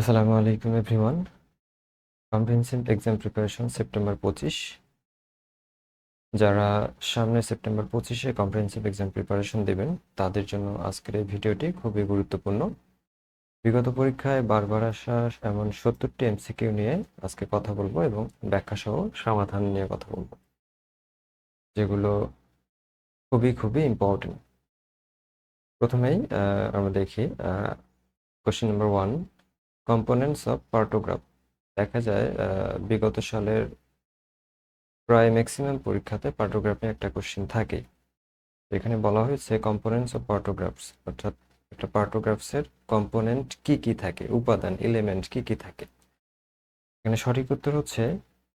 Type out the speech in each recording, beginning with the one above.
আসসালামু আলাইকুম everyone comprehensive exam preparation September পঁচিশ। যারা সামনে সেপ্টেম্বর পঁচিশে কম্প্রিহেনসিভ এক্সাম প্রিপারেশন দেবেন, তাদের জন্য আজকের এই ভিডিওটি খুবই গুরুত্বপূর্ণ। বিগত পরীক্ষায় বারবার আসা এমন সত্তরটি এমসিকিউ নিয়ে আজকে কথা বলব এবং ব্যাখ্যাসহ সমাধান নিয়ে কথা বলব, যেগুলো খুবই খুবই ইম্পর্টেন্ট প্রথমেই আমরা দেখি question number one components of partograph দেখা যায় বিগত সালের প্রায় ম্যাক্সিমাম পরীক্ষাতে পার্টোগ্রাফে একটা কোশ্চেন থাকে এখানে বলা হয়েছে কম্পোনেন্টস অফ পার্টোগ্রাফস অর্থাৎ একটা পার্টোগ্রাফসের কম্পোনেন্ট কি কি থাকে, উপাদান এলিমেন্ট কি কি থাকে। এখানে সঠিক উত্তর হচ্ছে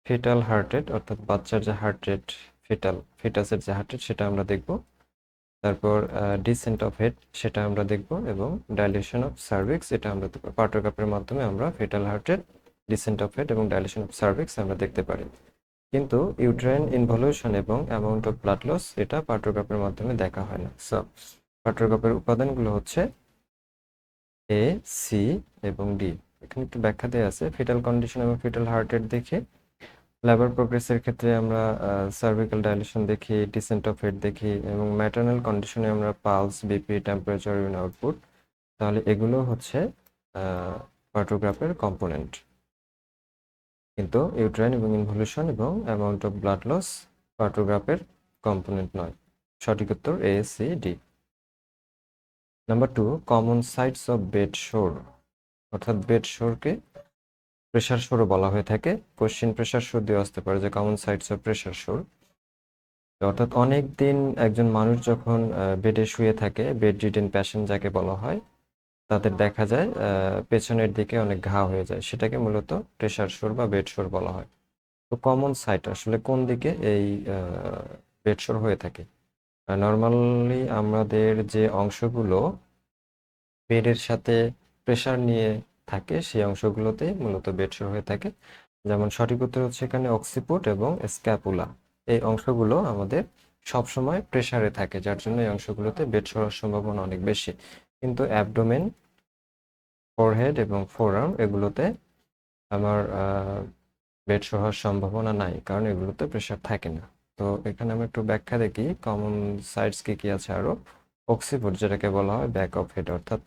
ফেটাল হার্ট রেট অর্থাৎ বাচ্চার যে হার্ট রেট ফেটাল ফেটাসের যে হার্ট রেট সেটা আমরা দেখব। তারপর ডিসেন্ট অফ হেড সেটা আমরা দেখব, এবং ডাইলেশন অফ সার্ভিক্স এটা আমরা পার্টোগ্রাফের মাধ্যমে আমরা ফেটাল হার্টের ডিসেন্ট অফ হেড এবং ডাইলেশন অফ সার্ভিক্স আমরা দেখতে পারি। কিন্তু ইউট্রাইন ইনভলিউশন এবং অ্যামাউন্ট অফ ব্লাড লস এটা পার্টোগ্রাফের মাধ্যমে দেখা হয় না। সো পার্টোগ্রাফের উপাদানগুলো হচ্ছে এ সি এবং ডি এখানে একটু ব্যাখ্যা দেওয়া আছে। ফিটাল কন্ডিশন এবং ফিটাল হার্টের দেখে লেবার প্রোগ্রেসের ক্ষেত্রে আমরা সার্ভিক্যাল ডাইলেশন দেখি ডিসেন্ট অফ হেড দেখি এবং ম্যাটার্নাল কন্ডিশনে আমরা pulse BP temperature urine output তাহলে এগুলো হচ্ছে পার্টোগ্রাফের কম্পোনেন্ট কিন্তু ইউট্রাইন এবং ইনভলিউশন এবং অ্যামাউন্ট অফ ব্লাড লস পার্টোগ্রাফের কম্পোনেন্ট নয়। সঠিক উত্তর A C D number two common sites of bed sore অর্থাৎ বেড শোরকে প্রেশার শোরও বলা হয়ে থাকে। কোশ্চিন প্রেশার শোর দিয়ে আসতে পারে যে কমন সাইটস অফ প্রেশার শোর অর্থাৎ অনেক দিন একজন মানুষ যখন বেডে শুয়ে থাকে বেড রিডেন প্যাশন যাকে বলা হয় তাদের দেখা যায় পেছনের দিকে অনেক ঘা হয়ে যায়। সেটাকে মূলত প্রেশার শোর বা বেড শোর বলা হয়। তো কমন সাইট আসলে কোন দিকে? এই বেড শোর হয়ে থাকে। নর্মালি আমাদের যে অংশগুলো বেডের সাথে প্রেশার নিয়ে থাকে, সেই অংশগুলোতে মূলত বেড শোর হয়ে থাকে। যেমন সঠিক উত্তর হচ্ছে এখানে অক্সিপুট এবং স্ক্যাপুলা। এই অংশগুলো আমাদের সবসময় প্রেসারে থাকে, যার জন্য এই অংশগুলোতে বেড শোয়ার সম্ভাবনা অনেক বেশি। কিন্তু অ্যাবডোমেন, ফোরহেড এবং ফোরআর্ম এগুলোতে আমার বেড হওয়ার সম্ভাবনা নাই, কারণ এগুলোতে প্রেশার থাকে না। তো এখানে আমরা একটু ব্যাখ্যা দেখি, কমন সাইডস কি কি আছে আরও? অক্সিপুট, যেটাকে বলা হয় ব্যাক অফ হেড, অর্থাৎ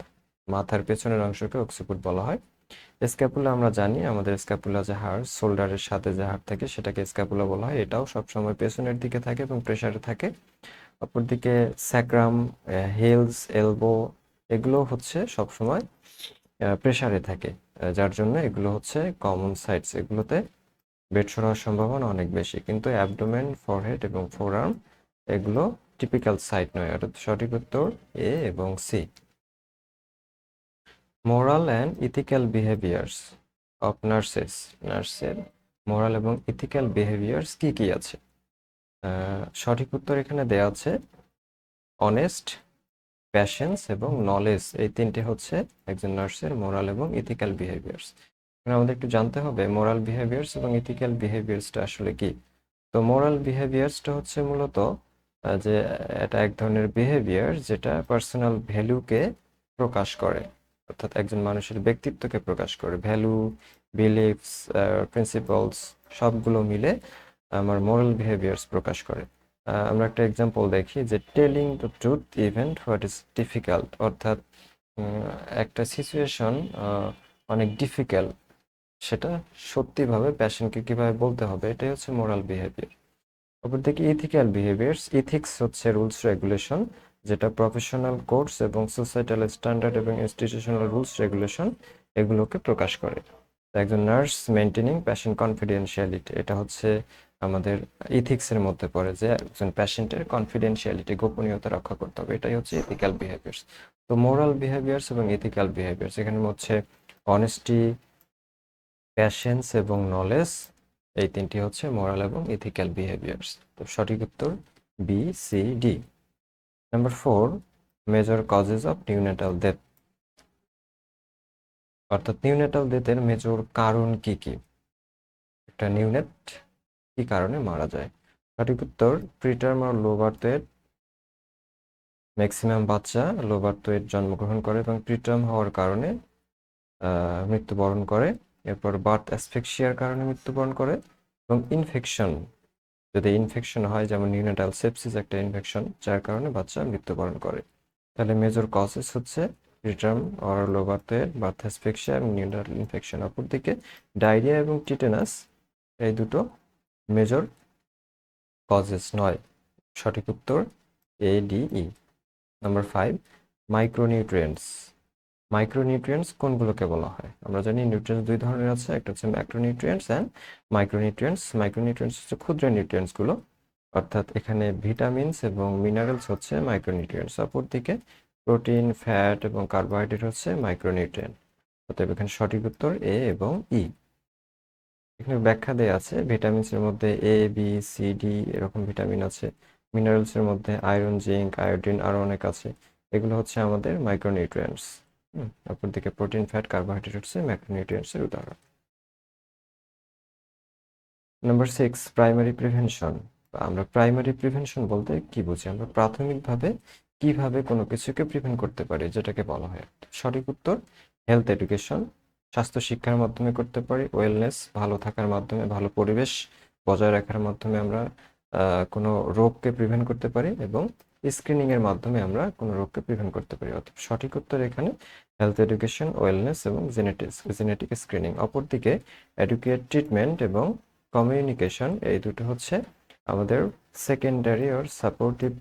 মাথার পেছনের অংশকে অক্সিপুট বলা হয়। স্ক্যাপুলা আমরা জানি, আমাদের স্ক্যাপুলা যে হাড়, শোল্ডারের সাথে যে হাড় থাকে সেটাকে স্ক্যাপুলা বলা হয়। এটাও সবসময় পেছনের দিকে থাকে এবং প্রেশারে থাকে। অপরদিকে স্যাক্রাম হিলস, এলবো, এগুলো হচ্ছে সবসময় প্রেসারে থাকে। যার জন্য এগুলো হচ্ছে কমন সাইটস। এগুলোতে বেড হওয়ার সম্ভাবনা অনেক বেশি। কিন্তু অ্যাবডোমেন, ফরহেড এবং ফোরআর্ম এগুলো টিপিক্যাল সাইট নয়। অর্থাৎ সঠিক উত্তর এ এবং C. Moral and ethical behaviours of nurses নার্সের মোরাল এবং ইথিক্যাল বিহেভিয়ার্স কি কি আছে? সঠিক উত্তর এখানে দেওয়া আছে অনেস্ট প্যাশেন্স এবং নলেজ এই তিনটে হচ্ছে একজন নার্সের মোরাল এবং ইথিক্যাল বিহেভিয়ার্স এখানে আমাদের একটু জানতে হবে মোরাল বিহেভিয়ার্স এবং ইথিক্যাল বিহেভিয়ার্সটা আসলে কি? তো মোরাল বিহেভিয়ার্সটা হচ্ছে মূলত যে এটা এক ধরনের বিহেভিয়ার যেটা পার্সোনাল ভ্যালুকে প্রকাশ করে। অর্থাৎ একজন মানুষের ব্যক্তিত্বকে প্রকাশ করে। ভ্যালু বিলিফস প্রিন্সিপালস সবগুলো মিলে আমার মোরাল বিহেভিয়ার্স প্রকাশ করে। আমরা একটা এক্সাম্পল দেখি যে telling the truth event what is difficult অর্থাৎ একটা সিচুয়েশন অনেক ডিফিকাল্ট সেটা সত্যিভাবে প্যাশনকে কীভাবে বলতে হবে, এটাই হচ্ছে মোরাল বিহেভিয়ার অপরদিকে ইথিক্যাল বিহেভিয়ার্স ইথিক্স হচ্ছে রুলস রেগুলেশন যেটা প্রফেশনাল কোর্স এবং সোসাইটাল স্ট্যান্ডার্ড এবং ইনস্টিটিউশনাল রুলস রেগুলেশন এগুলোকে প্রকাশ করে। একজন নার্স মেনটেনিং প্যাশন কনফিডেন্সিয়ালিটি এটা হচ্ছে আমাদের ইথিক্সের মধ্যে পড়ে যে একজন প্যাশেন্টের কনফিডেন্সিয়ালিটি গোপনীয়তা রক্ষা করতে হবে। এটাই হচ্ছে ইথিক্যাল বিহেভিয়ার্স তো মোরাল বিহেভিয়ার্স এবং ইথিক্যাল বিহেভিয়ার্স এখানে হচ্ছে অনেস্টি প্যাশেন্স এবং নলেজ এই তিনটি হচ্ছে মোরাল এবং ইথিক্যাল বিহেভিয়ার্স তো সঠিক উত্তর B C D number four major causes of neonatal death অর্থাৎ নিউনেটাল ডেথের মেজর কারণ কি কি? একটা নিউনেট কি কারণে মারা যায়? সঠিক উত্তর প্রিটার্ম আর লো বার্থ ওয়েট ম্যাক্সিমাম বাচ্চা লো বার্থ ওয়েট জন্মগ্রহণ করে এবং প্রিটার্ম হওয়ার কারণে মৃত্যুবরণ করে। এরপর বার্থ অ্যাসফেক্সিয়ার কারণে মৃত্যুবরণ করে এবং ইনফেকশন যদি ইনফেকশন হয়, যেমন নিউনেটাল সেপসিস একটা ইনফেকশন যার কারণে বাচ্চা মৃত্যুবরণ করে। তাহলে মেজর কজেস হচ্ছে রিটার্ন অর লোবার্থের বার্থ অ্যাসফিক্সিয়া এবং নিউনেটাল ইনফেকশন অপরদিকে ডায়রিয়া এবং টিটেনাস এই দুটো মেজর কজেস নয়। সঠিক উত্তর A D E number five micronutrients micronutrients কোনগুলোকে বলা হয়? আমরা জানি নিউট্রিয়েন্টস দুই ধরনের আছে, একটা হচ্ছে ম্যাক্রোনিউট্রিয়েন্টস অ্যান্ড মাইক্রোনিউট্রিয়েন্টস মাইক্রোনিউট্রিয়েন্টস হচ্ছে ক্ষুদ্র নিউট্রিয়েন্টসগুলো অর্থাৎ এখানে ভিটামিনস এবং মিনারেলস হচ্ছে মাইক্রোনিউট্রিয়েন্টস অপরদিকে প্রোটিন ফ্যাট এবং কার্বোহাইড্রেট হচ্ছে মাইক্রোনিউট্রিয়েন্ট অতএব এখানে সঠিক উত্তর এ এবং ই এখানে ব্যাখ্যা দেয়া আছে ভিটামিনসের মধ্যে এ বি সি ডি এরকম ভিটামিন আছে। মিনারেলসের মধ্যে আয়রন জিঙ্ক আয়োডিন আরও অনেক আছে। এগুলো হচ্ছে আমাদের মাইক্রোনিউট্রিয়েন্টস হুম অপরদিকে প্রোটিন ফ্যাট কার্বোহাইড্রেট হচ্ছে ম্যাক্রোনিউট্রিয়েন্টসের উদাহরণ। নাম্বার সিক্স প্রাইমারি প্রিভেনশন আমরা প্রাইমারি প্রিভেনশন বলতে কি বুঝি? আমরা প্রাথমিকভাবে কীভাবে কোনো কিছুকে প্রিভেন্ট করতে পারি, যেটাকে বলা হয় সঠিক উত্তর হেলথ এডুকেশন স্বাস্থ্য শিক্ষার মাধ্যমে করতে পারি ওয়েলনেস ভালো থাকার মাধ্যমে, ভালো পরিবেশ বজায় রাখার মাধ্যমে আমরা কোনো রোগকে প্রিভেন্ট করতে পারি এবং স্ক্রিনিং এর মাধ্যমে আমরা কোনো রোগকে প্রিভেন্ট করতে পারি। অর্থাৎ সঠিক উত্তর এখানে হেলথ এডুকেশন ওয়েলনেস এবং জেনেটিক্স জেনেটিক স্ক্রিনিং অপরদিকে এডুকেট ট্রিটমেন্ট এবং কমিউনিকেশন এই দুটো হচ্ছে আমাদের সেকেন্ডারি অর সাপোর্টিভ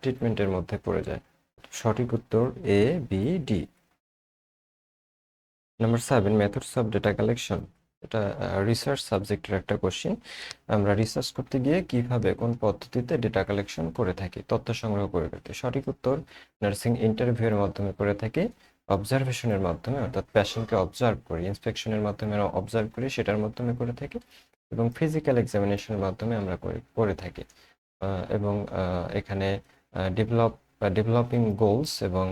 ট্রিটমেন্টের মধ্যে পড়ে যায়। সঠিক উত্তর A B D number seven methods of data collection এটা রিসার্চ সাবজেক্টের একটা কোশ্চিন আমরা রিসার্চ করতে গিয়ে কীভাবে, কোন পদ্ধতিতে ডেটা কালেকশন করে থাকি, তথ্য সংগ্রহ করে থাকি? সঠিক উত্তর নার্সিং ইন্টারভিউয়ের মাধ্যমে করে থাকি অবজারভেশনের মাধ্যমে, অর্থাৎ প্যাশেন্টকে অবজার্ভ করি ইন্সপেকশনের মাধ্যমে অবজার্ভ করি, সেটার মাধ্যমে করে থাকি এবং ফিজিক্যাল এক্সামিনেশনের মাধ্যমে আমরা করে থাকি। এবং এখানে ডেভেলপ ডেভেলপিং গোলস এবং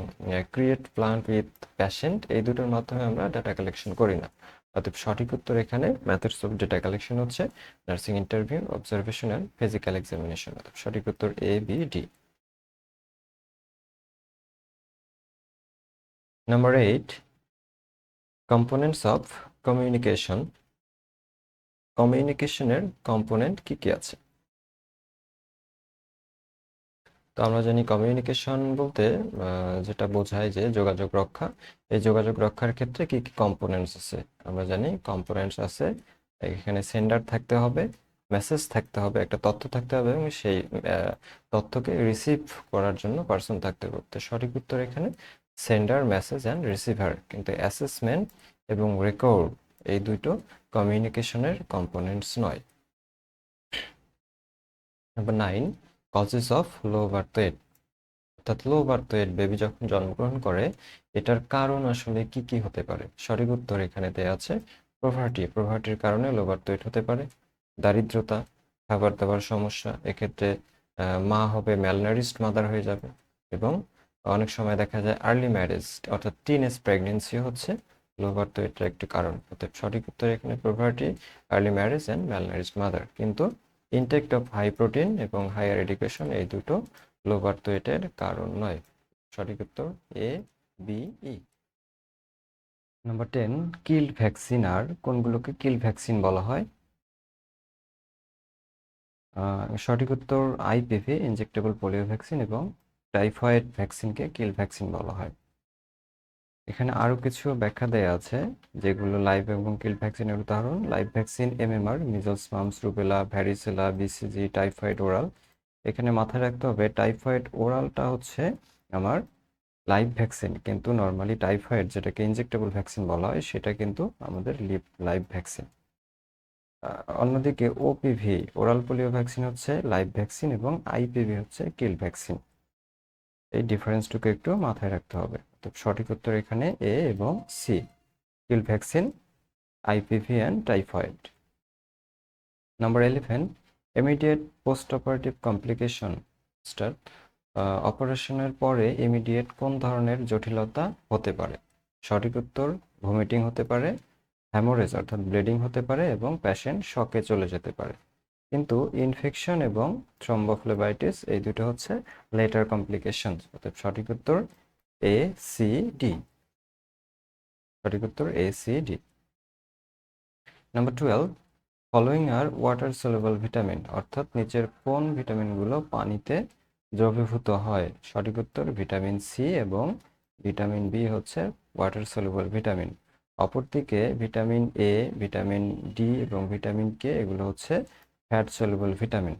ক্রিয়েট প্ল্যান উইথ প্যাশেন্ট এই দুটোর মাধ্যমে আমরা ডাটা কালেকশন করি না। অতএব সঠিক উত্তর এখানে ম্যাথের অফ ডেটা কালেকশন হচ্ছে nursing interview observation and physical examination অতএব সঠিক উত্তর A B D number eight components of communication কমিউনিকেশনের কম্পোনেন্ট কি কি আছে? তো আমরা জানি কমিউনিকেশন বলতে যেটা বোঝায় যে যোগাযোগ রক্ষা। এই যোগাযোগ রক্ষার ক্ষেত্রে কি কি কম্পোনেন্টস আছে? আমরা জানি কম্পোনেন্টস আছে, এখানে সেন্ডার থাকতে হবে মেসেজ থাকতে হবে, একটা তথ্য থাকতে হবে এবং সেই তথ্যকে রিসিভ করার জন্য পার্সন থাকতে হবে। তো সঠিক উত্তর এখানে সেন্ডার মেসেজ অ্যান্ড রিসিভার কিন্তু অ্যাসেসমেন্ট এবং রেকর্ড এই দুটো কমিউনিকেশনের কম্পোনেন্টস নয়। Nine causes of low birth অর্থাৎ লো বার্থ বেবি যখন জন্মগ্রহণ করে, এটার কারণ আসলে কি কি হতে পারে? সঠিক উত্তর এখানে দেয়া আছে প্রভার্টি প্রভার্টির কারণে লো বার্থ হতে পারে। দারিদ্রতা, খাবার দাবার সমস্যা, এক্ষেত্রে মা হবে ম্যালনারিস্ট মাদার হয়ে যাবে এবং অনেক সময় দেখা যায় আর্লি ম্যারেজ অর্থাৎ টিন এজ প্রেগনেন্সি হচ্ছে লো বার্থ একটি কারণ। অর্থাৎ সঠিক উত্তর এখানে poverty early marriage and malnourished mother কিন্তু ইনটেক অফ হাই প্রোটিন এবং হায়ার এডুকেশন এই দুটো লো বার্থ ওয়েটের কারণ নয়। সঠিক উত্তর A B E number ten killed vaccine আর কোনগুলোকে কিল ভ্যাকসিন বলা হয়? সঠিক উত্তর আইপিভি ইনজেক্টেবল পোলিও ভ্যাকসিন এবং টাইফয়েড ভ্যাকসিনকে কিল ভ্যাকসিন বলা হয়। এখানে আরও কিছু ব্যাখ্যা দেয়া আছে, যেগুলো লাইভ এবং কিল ভ্যাকসিনের উদাহরণ। Live vaccine MMR measles mumps rubella varicella BCG typhoid oral এখানে মাথায় রাখতে হবে টাইফয়েড ওরালটা হচ্ছে আমার লাইভ ভ্যাকসিন কিন্তু নর্মালি টাইফয়েড যেটাকে ইনজেক্টেবল ভ্যাকসিন বলা হয়, সেটা কিন্তু আমাদের লিভ লাইভ ভ্যাকসিন অন্যদিকে ওপিভি ওরাল পোলিও ভ্যাকসিন হচ্ছে লাইভ ভ্যাকসিন এবং আইপিভি হচ্ছে কিল ভ্যাকসিন এই ডিফারেন্সটুকু একটু মাথায় রাখতে হবে। তো সঠিক উত্তর এখানে এ এবং C kill vaccine IPV and typhoid number eleven immediate post operative complication star অপারেশনের পরে ইমিডিয়েট কোন ধরনের জটিলতা হতে পারে? সঠিক উত্তর ভমিটিং হতে পারে হ্যামোরেজ অর্থাৎ ব্লিডিং হতে পারে এবং প্যাশেন্ট শকে চলে যেতে পারে। কিন্তু ইনফেকশন এবং থ্রম্বোফ্লেবাইটিস এই দুটো হচ্ছে লেটার কমপ্লিকেশন অর্থাৎ সঠিক উত্তর এ সি ডি সঠিক উত্তর A C D number twelve following are water soluble vitamin অর্থাৎ নিচের কোন ভিটামিনগুলো পানিতে দ্রবীভূত হয়? সঠিক উত্তর ভিটামিন সি এবং ভিটামিন বি হচ্ছে ওয়াটার সলিউবল ভিটামিন অপরদিকে ভিটামিন এ ভিটামিন ডি এবং ভিটামিন কে এগুলো হচ্ছে fat soluble vitamin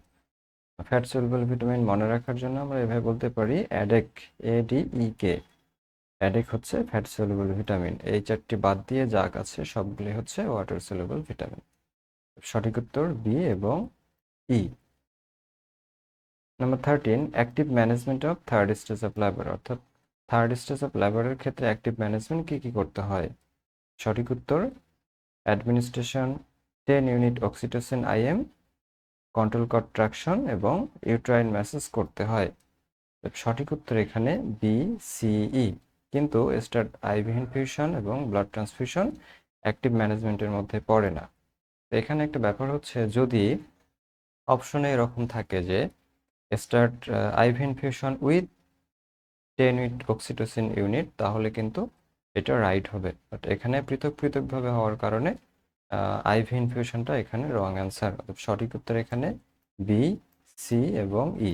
fat soluble vitamin মনে রাখার জন্য আমরা এভাবে বলতে পারি অ্যাডেক এ ডি ই কে অ্যাডেক হচ্ছে ফ্যাট সলিউবল ভিটামিন এই চারটি বাদ দিয়ে যা আছে, সবগুলি হচ্ছে ওয়াটার সলিউবল ভিটামিন সঠিক উত্তর বি এবং E number thirteen active management of third stage of labour অর্থাৎ থার্ড স্টেজ অফ লেবারের ক্ষেত্রে অ্যাক্টিভ ম্যানেজমেন্ট কী কী করতে হয়? সঠিক উত্তর administration ten unit oxytocin IM control contraction এবং ইউট্রাইন ম্যাসেজ করতে হয়। সঠিক উত্তর এখানে বি সিই কিন্তু স্টার্ট আইভি ইনফিউশন এবং ব্লাড ট্রান্সফিউশন অ্যাক্টিভ ম্যানেজমেন্টের মধ্যে পড়ে না। তো এখানে একটা ব্যাপার হচ্ছে, যদি অপশনে এরকম থাকে যে start IV infusion with ten unit oxytocin unit, তাহলে কিন্তু এটা রাইট হবে। বাট এখানে পৃথক পৃথকভাবে হওয়ার কারণে আইভি ইনফিউশনটা এখানে রং অ্যান্সার। সঠিক উত্তর এখানে বি, সি এবং E.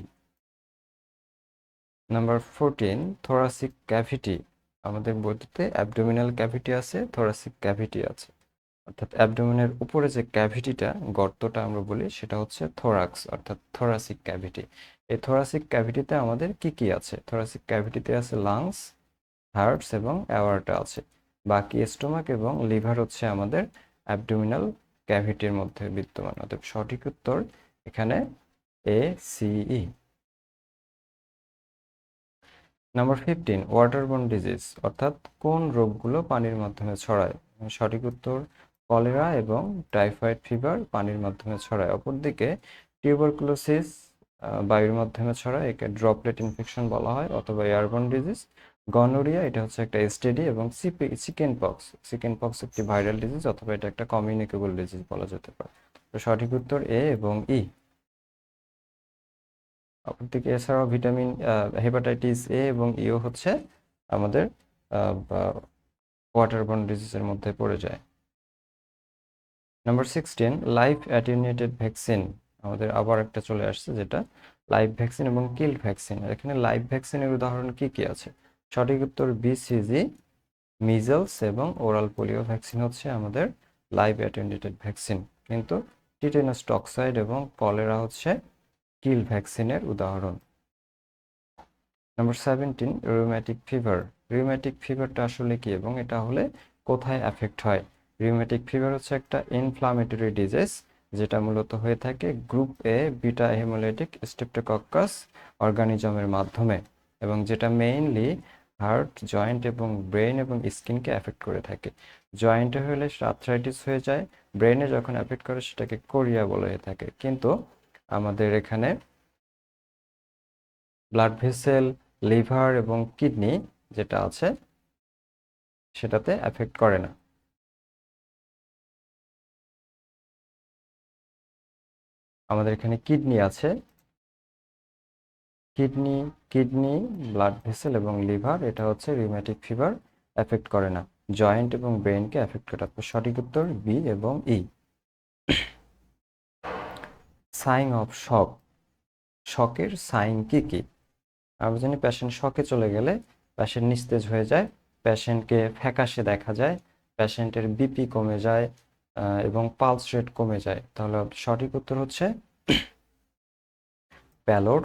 Number fourteen thoracic cavity আমাদের বইটিতে অ্যাবডোমিনাল ক্যাভিটি আছে থোরাসিক ক্যাভিটি আছে। অর্থাৎ অ্যাবডোমিনের উপরে যে ক্যাভিটিটা গর্তটা আমরা বলি, সেটা হচ্ছে থোরাক্স অর্থাৎ থোরাসিক ক্যাভিটি এই থোরাসিক ক্যাভিটিতে আমাদের কি কি আছে? থোরাসিক ক্যাভিটিতে আছে লাংস হার্টস এবং অ্যাওয়ার্টা আছে। বাকি স্টোমাক এবং লিভার হচ্ছে আমাদের অ্যাবডোমিনাল ক্যাভিটির মধ্যে বিদ্যমান। অর্থাৎ সঠিক উত্তর এখানে এ সিই নাম্বার ফিফটিন ওয়াটারবোর্ন ডিজিজ অর্থাৎ কোন রোগগুলো পানির মাধ্যমে ছড়ায়? সঠিক উত্তর, কলেরা এবং টাইফয়েড ফিভার পানির মাধ্যমে ছড়ায়। অপরদিকে টিউবারকুলোসিস বায়ুর মাধ্যমে ছড়ায়, একে ড্রপলেট ইনফেকশন বলা হয় অথবা এয়ারবর্ন ডিজিজ গনোরিয়া, এটা হচ্ছে একটা এসটিডি এবং CP chicken pox chicken pox একটি ভাইরাল ডিজিজ অথবা এটা একটা কমিউনিকেবল ডিজিজ বলা যেতে পারে। তো সঠিক উত্তর এ এবং ই অপরদিকে এছাড়াও ভিটামিন হেপাটাইটিস এ এবং ইও হচ্ছে আমাদের ওয়াটারবর্ন ডিজিজের মধ্যে পড়ে যায়। Number sixteen life attenuated vaccine আমাদের আবার একটা চলে আসছে যেটা লাইভ ভ্যাকসিন এবং কিল ভ্যাকসিন এখানে লাইভ ভ্যাকসিনের উদাহরণ কি কি আছে? সঠিক উত্তর বিসিজি মিজলস এবং ওরাল পোলিও ভ্যাকসিন হচ্ছে আমাদের লাইভ অ্যাটেন্ডেটেড ভ্যাকসিন কিন্তু টিটেনাস টক্সাইড এবং কলেরা হচ্ছে কিল ভ্যাকসিনের উদাহরণ। Number seventeen rheumatic fever rheumatic ফিভারটা আসলে কি এবং এটা হলে কোথায় অ্যাফেক্ট হয়? রিউম্যাটিক ফিভার হচ্ছে একটা ইনফ্লামেটরি ডিজিজ যেটা মূলত হয়ে থাকে group A beta haemolytic streptococcus অর্গানিজমের মাধ্যমে এবং যেটা মেইনলি হার্ট জয়েন্ট এবং ব্রেন এবং স্কিনকে অ্যাফেক্ট করে থাকে। জয়েন্টে হলে আর্থ্রাইটিস হয়ে যায় ব্রেনে যখন অ্যাফেক্ট করে সেটাকে কোরিয়া বলা হয়ে থাকে। কিন্তু আমাদের এখানে ব্লাড ভেসেল লিভার এবং কিডনি যেটা আছে, সেটাতে অ্যাফেক্ট করে না। আমাদের এখানে কিডনি আছে। কিডনি কিডনি ব্লাড ভেসেল এবং লিভার এটা হচ্ছে রিউম্যাটিক ফিভার এফেক্ট করে না। জয়েন্ট এবং ব্রেনকে এফেক্ট করে সঠিক উত্তর বি এবং ই সাইন অফ শক। শকের সাইন কি কি? আমরা জানি প্যাশেন্ট শকে চলে গেলে পেশেন্ট নিস্তেজ হয়ে যায় পেশেন্টকে ফ্যাকাশে দেখা যায় পেশেন্টের বিপি কমে যায় এবং পালস রেট কমে যায়। তাহলে সঠিক উত্তর হচ্ছে প্যালোর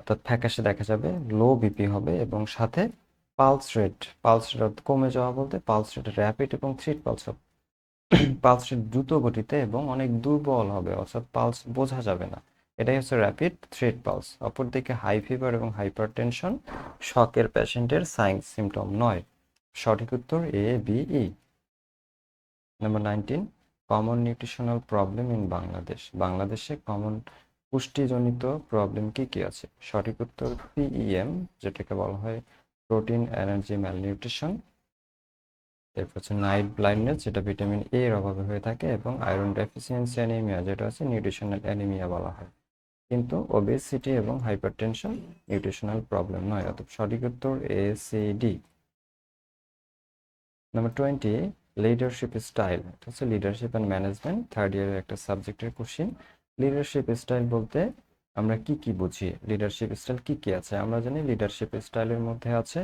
অর্থাৎ ফ্যাকাশে দেখা যাবে লো বিপি হবে এবং সাথে পালস রেট পালস রেট কমে যাওয়া বলতে পালস রেট র্যাপিড এবং থ্রিট পালস হবে। পালস দ্রুত গতিতে এবং অনেক দুর্বল হবে, অর্থাৎ পালস বোঝা যাবে না। এটাই হচ্ছে র্যাপিড থ্রেড পালস অপরদিকে হাই ফিভার এবং হাইপার টেনশন শকের পেশেন্টের সাইন সিমটম নয়। সঠিক উত্তর A B E number nineteen common nutritional problem in Bangladesh বাংলাদেশে কমন পুষ্টিজনিত প্রবলেম কি কি আছে? সঠিক উত্তর পিইএম যেটাকে বলা হয় প্রোটিন এনার্জি ম্যালনিউট্রিশন এরপর হচ্ছে নাইট ব্লাইন্ডনেস যেটা ভিটামিন এ এর অভাবে হয়ে থাকে এবং আয়রন ডেফিসিয়েন্সি অ্যানিমিয়া যেটা হচ্ছে নিউট্রিশনাল অ্যানিমিয়া বলা হয়। কিন্তু ওবেসিটি এবং হাইপারটেনশন নিউট্রিশনাল প্রবলেম নয় অর্থাৎ সঠিক উত্তর A C D number twenty leadership style এটা হচ্ছে লিডারশিপ অ্যান্ড ম্যানেজমেন্ট থার্ড ইয়ারের একটা সাবজেক্টের কোশ্চিন লিডারশিপ স্টাইল বলতে আমরা কি কি বুঝি? লিডারশিপ স্টাইল কি কি আছে? আমরা জানি লিডারশিপ স্টাইলের মধ্যে আছে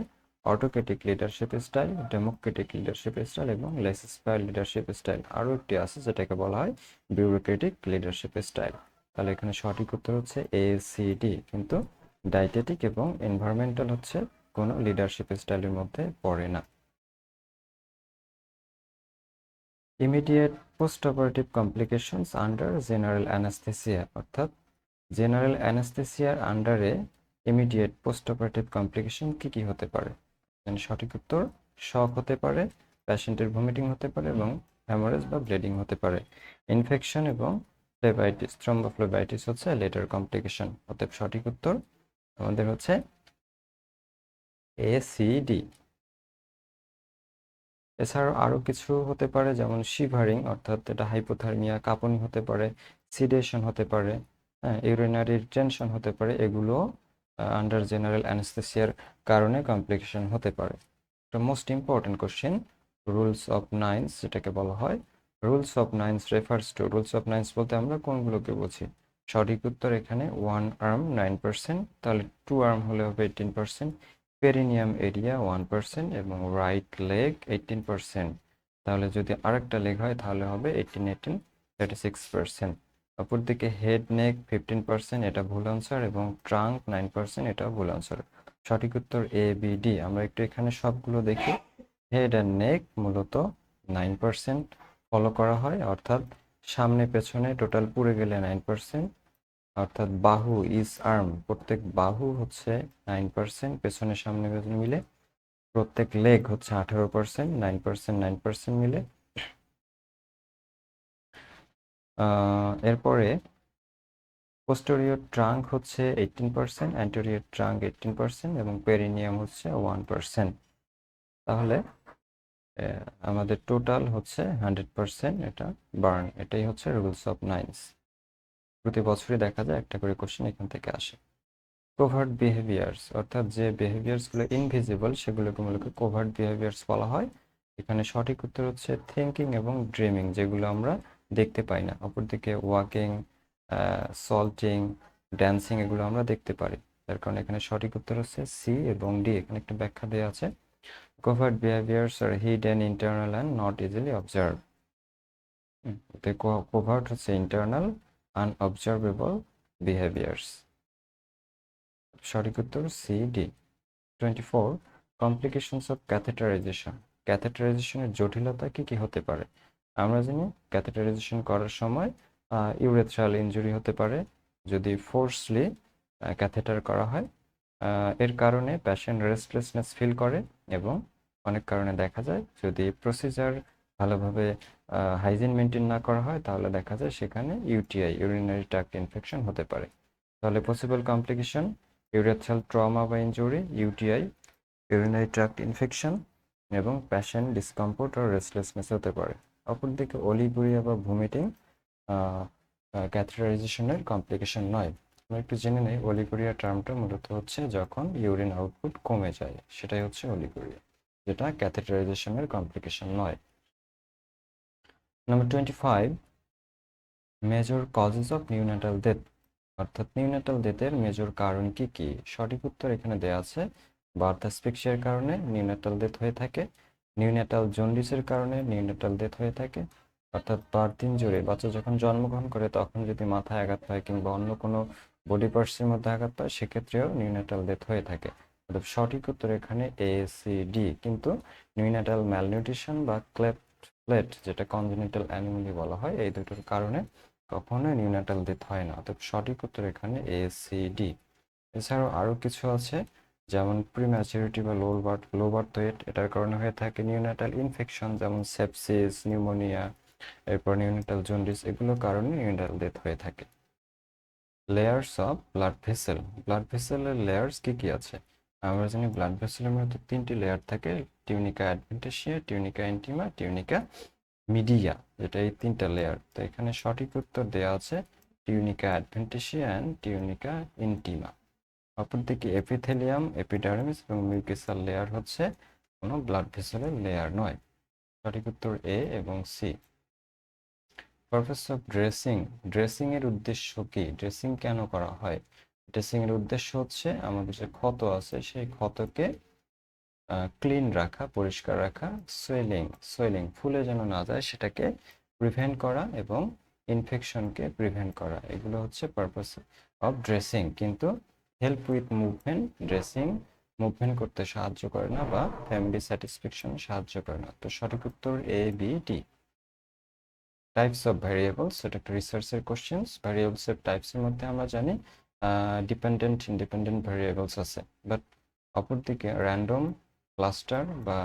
autocratic leadership style democratic leadership style এবং লেস স্পায়ার লিডারশিপ স্টাইল আরও একটি আছে যেটাকে বলা হয় বিউরোক্রেটিক লিডারশিপ স্টাইল তাহলে এখানে সঠিক উত্তর হচ্ছে এ সি ডি কিন্তু ডাইটেটিক এবং এনভায়রনমেন্টাল হচ্ছে কোনো লিডারশিপ স্টাইলের মধ্যে পড়ে না। Immediate post operative complications under general anaesthesia অর্থাৎ জেনারেল অ্যানাস্থেসিয়ার আন্ডারে ইমিডিয়েট পোস্ট অপারেটিভ কমপ্লিকেশন কী কী হতে পারে? এখানে সঠিক উত্তর শক হতে পারে প্যাশেন্টের ভমিটিং হতে পারে এবং হ্যামোরেজ বা ব্লিডিং হতে পারে। ইনফেকশন এবং ফ্লেবাইটিস থ্রম্বোফ্লেবাইটিস হচ্ছে লেটার কমপ্লিকেশন অতএব সঠিক উত্তর আমাদের হচ্ছে এ সি ডি এছাড়াও আরও কিছু হতে পারে, যেমন শিভারিং অর্থাৎ এটা হাইপোথার্মিয়া কাঁপুনি হতে পারে সিডেশন হতে পারে হ্যাঁ ইউরিনারি টেনশন হতে পারে, এগুলো আন্ডার জেনারেল অ্যানেস্থেসিয়ার কারণে কমপ্লিকেশন হতে পারে। একটা most important question rules of nines যেটাকে বলা হয় rules of nines refers to rules of nines বলতে আমরা কোনগুলোকে বুঝি? সঠিক উত্তর এখানে ওয়ান আর্ম নাইন পার্সেন্ট তাহলে টু আর্ম হলে হবে eighteen percent perineum area one percent এবং রাইট লেগ এইটিন পার্সেন্ট তাহলে যদি আরেকটা লেগ হয় তাহলে হবে eighteen eighteen thirty six percent অপরদিকে হেড নেক ফিফটিন পার্সেন্ট এটা ভুল আনসার এবং ট্রাঙ্ক নাইন পার্সেন্ট এটা ভুল আনসার সঠিক উত্তর এ বি ডি আমরা একটু এখানে সবগুলো দেখি। হেড অ্যান্ড নেক মূলত নাইন পার্সেন্ট ফলো করা হয়, অর্থাৎ সামনে পেছনে টোটাল পুড়ে গেলে নাইন পার্সেন্ট অর্থাৎ বাহু ইজ আর্ম প্রত্যেক বাহু হচ্ছে নাইন পার্সেন্ট পেছনে সামনে পেছনে মিলে প্রত্যেক লেগ হচ্ছে আঠারো percent nine percent nine percent মিলে। এরপরে পোস্টেরিয়র ট্রাঙ্ক হচ্ছে eighteen percent anterior trunk eighteen percent এবং পেরিনিয়াম হচ্ছে ওয়ান পার্সেন্ট তাহলে আমাদের টোটাল হচ্ছে হান্ড্রেড পার্সেন্ট এটা বার্ন এটাই হচ্ছে রুলস অফ নাইন্স প্রতি বছরই দেখা যায় একটা করে কোশ্চেন এখান থেকে আসে। কোভার্ট বিহেভিয়ার্স অর্থাৎ যে বিহেভিয়ার্সগুলো ইনভিজিবল সেগুলোকে মূলত কোভার্ট বিহেভিয়ার্স বলা হয়। এখানে সঠিক উত্তর হচ্ছে থিঙ্কিং এবং ড্রিমিং যেগুলো আমরা দেখতে পাই না। অপরদিকে ওয়াকিং সল্টিং ড্যান্সিং এগুলো আমরা দেখতে পারি। তার কারণে এখানে সঠিক উত্তর হচ্ছে সি এবং ডি এখানে একটা ব্যাখ্যা দেওয়া আছে। Covert behaviours are hidden internal and not easily observe covert হচ্ছে ইন্টারনাল আনঅবজারভেবল বিহেভিয়ার্স সঠিক উত্তর C D twenty four complications of catheterisation ক্যাথেটারাইজেশনের জটিলতা কি কি হতে পারে? আমরা জানি ক্যাথেটারাইজেশন করার সময় ইউরেথ্রাল ইনজুরি হতে পারে যদি ফোর্সলি ক্যাথেটার করা হয়। এর কারণে প্যাশেন্ট রেস্টলেসনেস ফিল করে এবং অনেক কারণে দেখা যায় যদি প্রসিজার ভালোভাবে হাইজিন মেনটেন না করা হয় তাহলে দেখা যায় সেখানে ইউটিআই ইউরিনারি ট্র্যাক্ট ইনফেকশন হতে পারে। তাহলে পসিবল কমপ্লিকেশন ইউরেথ্রাল ট্রমা বা injury UTI urinary tract infection এবং প্যাশেন্ট ডিসকমফোর্ট ও রেস্টলেসনেস হতে পারে। অপরদিকে অলিগুরিয়া বা ভমিটিং ক্যাথেটারাইজেশনের কমপ্লিকেশন নয়। আমরা একটু জেনে নেই অলিগুরিয়া টার্মটা মূলত হচ্ছে যখন ইউরিন আউটপুট কমে যায়। সেটাই হচ্ছে অলিগুরিয়া যেটা ক্যাথেটারাইজেশনের কমপ্লিকেশন নয়। Number twenty five major causes of neonatal death অর্থাৎ নিউনাটাল ডেথের মেজর কারণ কি কি? সঠিক উত্তর এখানে দেওয়া আছে। বার্থ অ্যাসফিক্সিয়ার কারণে নিউনাটাল ডেথ হয়ে থাকে। নিউনাটাল জন্ডিসের কারণে নিউনাটাল ডেথ হয়ে থাকে। অর্থাৎ বার্থ ইনজুরি বাচ্চা যখন জন্মগ্রহণ করে, তখন যদি মাথায় আঘাত পায় কিংবা অন্য কোনো বডি পার্টসের মধ্যে আঘাত পায়, সেক্ষেত্রেও নিউনেটাল ডেথ হয়ে থাকে। অর্থাৎ সঠিক উত্তর এখানে এ সি ডি কিন্তু নিউনাটাল ম্যালনিউট্রিশন বা ক্লেফট প্লেট যেটা কনজেনিটাল অ্যানিমিলি বলা হয়, এই দুটোর কারণে কখনোই নিউনাটাল ডেথ হয় না। অর্থাৎ সঠিক উত্তর এখানে এ সি ডি এছাড়াও আরও কিছু আছে। যেমন প্রিম্যাচুরিটি বা low birth low birth weight এটার কারণে হয়ে থাকে নিউনাটাল ইনফেকশন যেমন সেপসিস নিউমোনিয়া এরপর নিউনাটাল জন্ডিস এগুলোর কারণে নিউনাটাল ডেথ হয়ে থাকে। Layers of blood vessel blood ভেসেলের layers কি কি আছে? আমরা জানি ব্লাড ভেসেলের মধ্যে তিনটি লেয়ার থাকে tunica adventitia tunica intima tunica media যেটা এই তিনটা লেয়ার তো এখানে সঠিক উত্তর দেওয়া আছে tunica adventitia and tunica intima অপরদিকে এপিথেলিয়াম এপিডার্মিস এবং মিউকেসাল লেয়ার হচ্ছে কোনো ব্লাড ভেসেলের লেয়ার নয়। সঠিক উত্তর এ এবং C purpose of dressing dressing এর উদ্দেশ্য কি? ড্রেসিং কেন করা হয়? ড্রেসিং এর উদ্দেশ্য হচ্ছে আমাদের যে ক্ষত আছে, সেই ক্ষতকে ক্লিন রাখা, পরিষ্কার রাখা সোয়েলিং সোয়েলিং ফুলে যেন না যায়, সেটাকে প্রিভেন্ট করা এবং ইনফেকশনকে প্রিভেন্ট করা। এগুলো হচ্ছে পারপাস অফ ড্রেসিং কিন্তু help with movement dressing movement করতে সাহায্য করে না বা ফ্যামিলি স্যাটিসফ্যাকশন সাহায্য করে না। তো সঠিক উত্তর A B D types of variables এটা একটা রিসার্চের কোশ্চেন্স ভ্যারিয়েবলসের টাইপসের মধ্যে আমরা জানি ডিপেন্ডেন্ট ইন্ডিপেন্ডেন্ট ভ্যারিয়েবলস আছে। বাট অপরদিকে র্যান্ডম ক্লাস্টার বা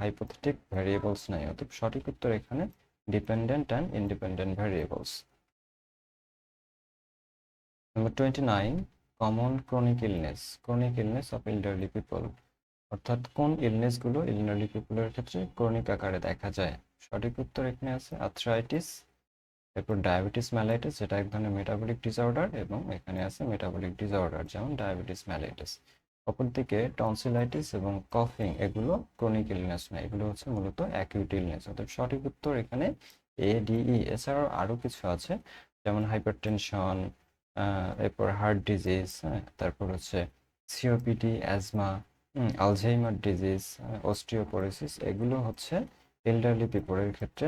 হাইপোথেটিক ভ্যারিয়েবলস নাই। অতএব সঠিক উত্তর এখানে dependent and independent variables twenty nine common chronic illness chronic illness of elderly people অর্থাৎ কোন ইলনেসগুলো এল্ডারলি পিপলের ক্ষেত্রে ক্রনিক আকারে দেখা যায়? সঠিক উত্তর এখানে আছে আর্থ্রাইটিস এরপর ডায়াবেটিস ম্যালাইটিস যেটা এক ধরনের মেটাবলিক ডিসঅর্ডার এবং এখানে আছে মেটাবলিক ডিসঅর্ডার যেমন ডায়াবেটিস ম্যালাইটিস অপরদিকে টনসিলাইটিস এবং কফিং এগুলো ক্রনিক ইলনেস না এগুলো হচ্ছে মূলত অ্যাকিউট ইলনেস অর্থাৎ সঠিক উত্তর এখানে এ ডিই এছাড়াও আরও কিছু আছে, যেমন হাইপারটেনশন এরপর হার্ট ডিজিজ তারপর হচ্ছে COPD asthma Alzheimer's disease osteoporosis এগুলো হচ্ছে এল্ডারলি পিপলের ক্ষেত্রে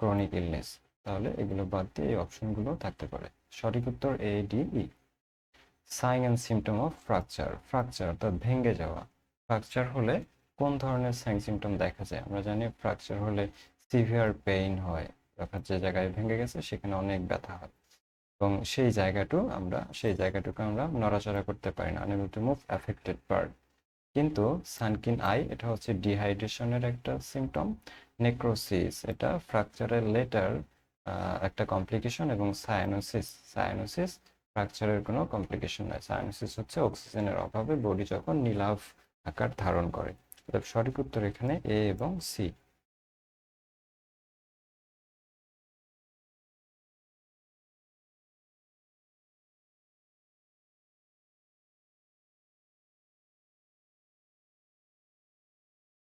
ক্রনিক ইলনেস তাহলে এগুলো বাদ দিয়ে এই অপশনগুলো থাকতে পারে। সঠিক উত্তর A D E sign and symptom of fracture fracture অর্থাৎ ভেঙে যাওয়া। ফ্র্যাকচার হলে কোন ধরনের সাইন সিমটম দেখা যায়? আমরা জানি ফ্র্যাকচার হলে সিভিয়ার পেইন হয়। অর্থাৎ যে জায়গায় ভেঙে গেছে, সেখানে অনেক ব্যথা হয়। এবং সেই জায়গাটু আমরা, সেই জায়গাটুকু আমরা নড়াচড়া করতে পারি না unable to move affected part কিন্তু সানকিন আই, এটা হচ্ছে ডিহাইড্রেশনের একটা সিমটম নেক্রোসিস এটা ফ্র্যাকচারের লেটার একটা কমপ্লিকেশন এবং সায়ানোসিস সায়ানোসিস ফ্র্যাকচারের কোনো কমপ্লিকেশন নয় সায়ানোসিস হচ্ছে অক্সিজেনের অভাবে বডি যখন নীলাভ আকার ধারণ করে। সঠিক উত্তর এখানে এ এবং সি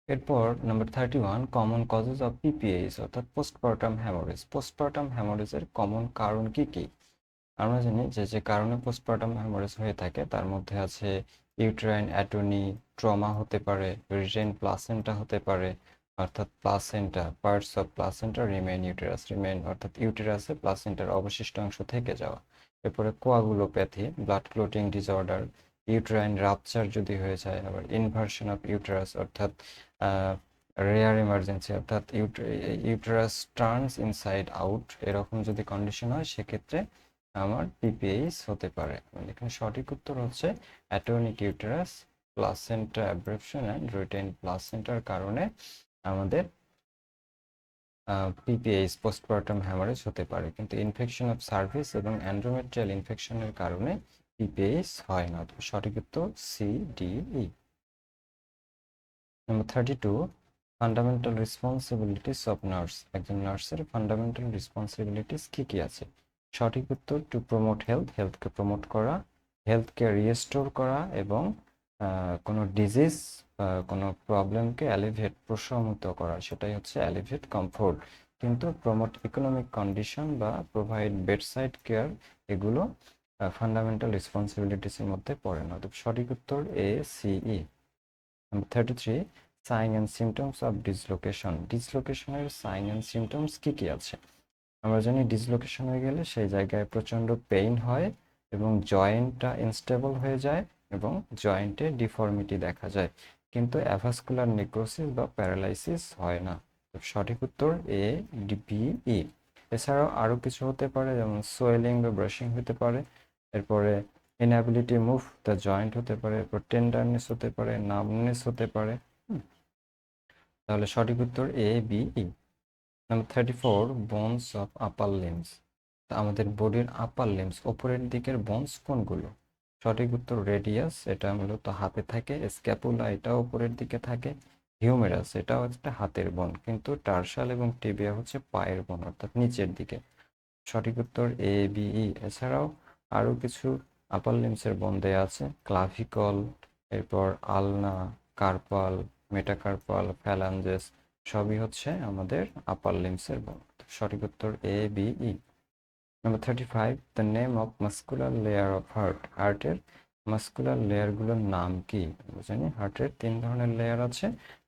এরপর number thirty one common causes of PPH অর্থাৎ পোস্টপার্টাম হ্যামোরেজ পোস্টপার্টাম হ্যামোরেজের কমন কারণ কি কি? আমরা জানি যে যে কারণে পোস্টপার্টাম হ্যামোরেজ হয়ে থাকে, তার মধ্যে আছে ইউট্রাইন অ্যাটোনি ট্রমা হতে পারে রিজেন প্লাসেন্টা হতে পারে, অর্থাৎ placenta parts of placenta remain uterus remain অর্থাৎ ইউটেরাসে প্লাসেন্টার অবশিষ্ট অংশ থেকে যাওয়া। এরপরে coagulopathy blood clotting disorder uterine rupture যদি হয়ে যায়, আবার ইনভার্সন অফ ইউটেরাস অর্থাৎ রেয়ার ইমার্জেন্সি অর্থাৎ ইউটেরাস টার্নস ইনসাইড আউট এরকম যদি কন্ডিশন হয়, সেক্ষেত্রে আমার পিপিএইচ হতে পারে। এখানে সঠিক উত্তর হচ্ছে atonic uterus placenta abruption and retained প্লাসেন্টার কারণে আমাদের পিপিএইচ পোস্টপার্টাম হ্যামারেজ হতে পারে। কিন্তু ইনফেকশন অফ সার্ভিস এবং অ্যান্ড্রোমেট্রিয়াল ইনফেকশনের কারণে পিপিএইচ হয় না। সঠিক উত্তর C D E number thirty two fundamental responsibilities of nurse একজন নার্সের ফান্ডামেন্টাল রেসপন্সিবিলিটিস কী কী আছে? সঠিক উত্তর টু প্রমোট হেলথ হেলথকে প্রমোট করা হেলথকে রিস্টোর করা এবং কোনো ডিজিজ কোনো প্রবলেমকে অ্যালিভেট প্রশমিত করা। সেটাই হচ্ছে অ্যালিভেট কমফোর্ট কিন্তু প্রমোট ইকোনমিক কন্ডিশন বা প্রোভাইড বেডসাইড কেয়ার এগুলো ফান্ডামেন্টাল রেসপন্সিবিলিটিসের মধ্যে পড়ে না। সঠিক উত্তর A C E number thirty three sign and symptoms of dislocation ডিসলোকেশনের sign and symptoms কী কী আছে? আমরা জানি ডিসলোকেশন হয়ে গেলে সেই জায়গায় প্রচণ্ড পেইন হয় এবং জয়েন্টটা ইনস্টেবল হয়ে যায় এবং জয়েন্টে ডিফর্মিটি দেখা যায়। কিন্তু অ্যাভাসকুলার নেক্রোসিস বা প্যারালাইসিস হয় না। সঠিক উত্তর এ ডিপিই এছাড়াও আরও কিছু হতে পারে, যেমন সোয়েলিং বা ব্রাশিং হতে পারে। এরপরে ইনঅ্যাবিলিটি মুভ দ্য জয়েন্ট হতে পারে, এরপর টেন্ডারনেস হতে পারে নামনেস হতে পারে তাহলে সঠিক উত্তর A B E number thirty four bones of upper limbs আমাদের বডির আপার লিমস ওপরের দিকের বোনস কোনগুলো? সঠিক উত্তর রেডিয়াস এটা মূলত হাতে থাকে স্ক্যাপুলা এটা উপরের দিকে থাকে হিউমেরাস এটাও একটা হাতের বন কিন্তু টার্সাল এবং টিবিয়া হচ্ছে পায়ের বন অর্থাৎ নিচের দিকে। সঠিক উত্তর এ বিই এছাড়াও আরও কিছু আপার লিমসের বন দেয়া আছে। ক্লাভিকল এরপর আলনা কার্পাল মেটাকার্পাল ফ্যালাঞ্জেস সবই হচ্ছে আমাদের আপার লিমসের বোন সঠিক উত্তর A B E number thirty five the name of muscular layer of heart হার্টের মাস্কুলার লেয়ারগুলোর নাম কি? জানি হার্টের তিন ধরনের লেয়ার আছে,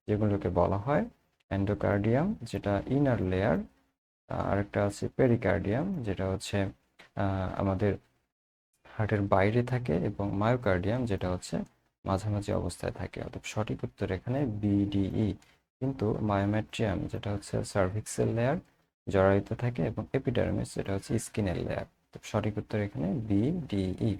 যেগুলোকে বলা হয় অ্যান্ডোকার্ডিয়াম যেটা ইনার লেয়ার আরেকটা আছে পেরিকার্ডিয়াম যেটা হচ্ছে আমাদের হার্টের বাইরে থাকে এবং মায়োকার্ডিয়াম, যেটা হচ্ছে মাঝামাঝি অবস্থায় থাকে। অর্থাৎ সঠিক উত্তর এখানে বিডিই। কিন্তু মায়োমেট্রিয়াম, যেটা হচ্ছে সার্ভিক্সেল লেয়ার জড়ায়িত থাকে এবং এপিডার্মিস যেটা হচ্ছে স্কিনের লেয়ার সঠিক উত্তর এখানে বিডিই।